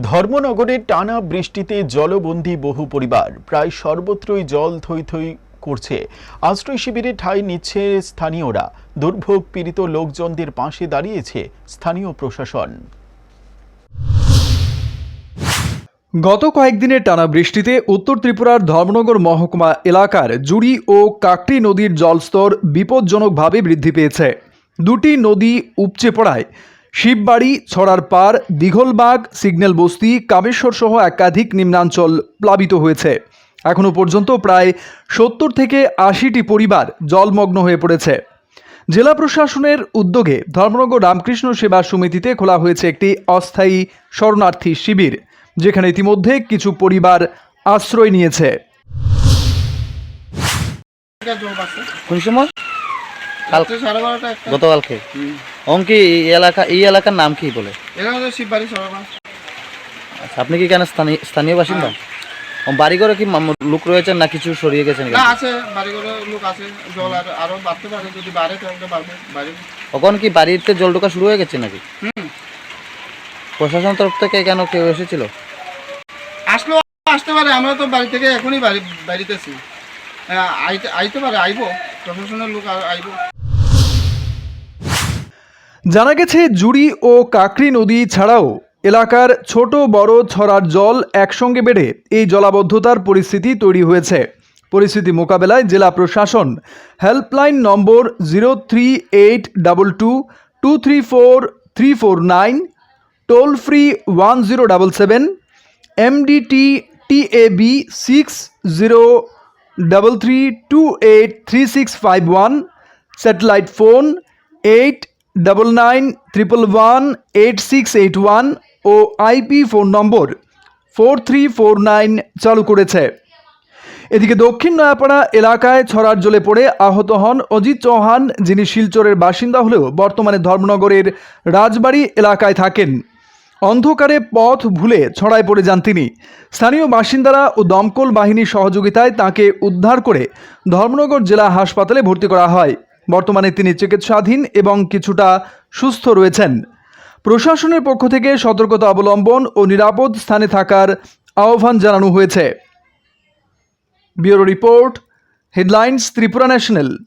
ধর্মনগরে টানা বৃষ্টিতে জলবন্দী বহু পরিবার, প্রায় সর্বত্রই জল থই থই করছে। আশ্রয় শিবিরে ঠাঁই নিচ্ছে স্থানীয়রা। দুর্ভোগ পীড়িত লোকজনদের পাশে দাঁড়িয়েছে স্থানীয় প্রশাসন। গত কয়েকদিনের টানা বৃষ্টিতে উত্তর ত্রিপুরার ধর্মনগর মহকুমা এলাকার জুড়ি ও কাকটি নদীর জলস্তর বিপজ্জনকভাবে বৃদ্ধি পেয়েছে। দুটি নদী উপচে পড়ায়। শিববাড়ি ছড়ার পার দীঘলবাগ সিগন্যাল বস্তি কামেশ্বর সহ একাধিক নিম্নাঞ্চল প্লাবিত হয়েছে। এখনও পর্যন্ত প্রায় সত্তর থেকে আশিটি পরিবার জলমগ্ন হয়ে পড়েছে। জেলা প্রশাসনের উদ্যোগে ধর্মনগর রামকৃষ্ণ সেবা সমিতিতে খোলা হয়েছে একটি অস্থায়ী শরণার্থী শিবির যেখানে ইতিমধ্যে কিছু পরিবার আশ্রয় নিয়েছে। কোন সময় গতকালকে? অঙ্কি এই এলাকা এই এলাকার নাম কি বলে? আচ্ছা, আপনি কি কেন স্থানীয় স্থানীয় বাসিন্দা? ও, বাড়ি ঘরে কি লোক রয়েছেন না কিছু সরিয়ে গেছেন আছে বাড়ি লোক আছে জল আর আরও বাড়তে পারে যদি বাড়ে তাহলে বাড়বে বাড়ি কখন কি বাড়িতে জল ঢোকা শুরু হয়ে গেছে নাকি? হুম। প্রশাসন তরফ থেকে কেন কেউ এসেছিল? আসলেও আসতে পারে আমরা তো বাড়ি থেকে এখনই বাড়ি বাড়িতেছি হ্যাঁ, আইতে পারে আইবো প্রশাসনের লোক আইবো। জানা গেছে, জুড়ি ও কাকরি নদী ছাড়াও এলাকার ছোট বড় ছড়ার জল একসঙ্গে বেড়ে এই জলাবদ্ধতার পরিস্থিতি তৈরি হয়েছে। পরিস্থিতি মোকাবেলায় জেলা প্রশাসন helpline number zero three eight double two two three four three four nine, toll free one zero double seven MDT TAB six zero double three two eight three six five one, satellite phone eight double nine triple one eight six eight one ও IP phone number four three four nine চালু করেছে। এদিকে দক্ষিণ নয়াপাড়া এলাকায় ছড়ার জলে পড়ে আহত হন অজিত চৌহান, যিনি শিলচরের বাসিন্দা হলেও বর্তমানে ধর্মনগরের রাজবাড়ি এলাকায় থাকেন। অন্ধকারে পথ ভুলে ছড়ায় পড়ে যান তিনি। স্থানীয় বাসিন্দারা ও দমকল বাহিনীর সহযোগিতায় তাকে উদ্ধার করে ধর্মনগর জেলা হাসপাতালে ভর্তি করা হয়। বর্তমানে তিনি চিকিৎসাধীন এবং কিছুটা সুস্থ রয়েছেন। প্রশাসনের পক্ষ থেকে সতর্কতা অবলম্বন ও নিরাপদ স্থানে থাকার আহ্বান জানানো হয়েছে। Bureau report, Headlines, Tripura National.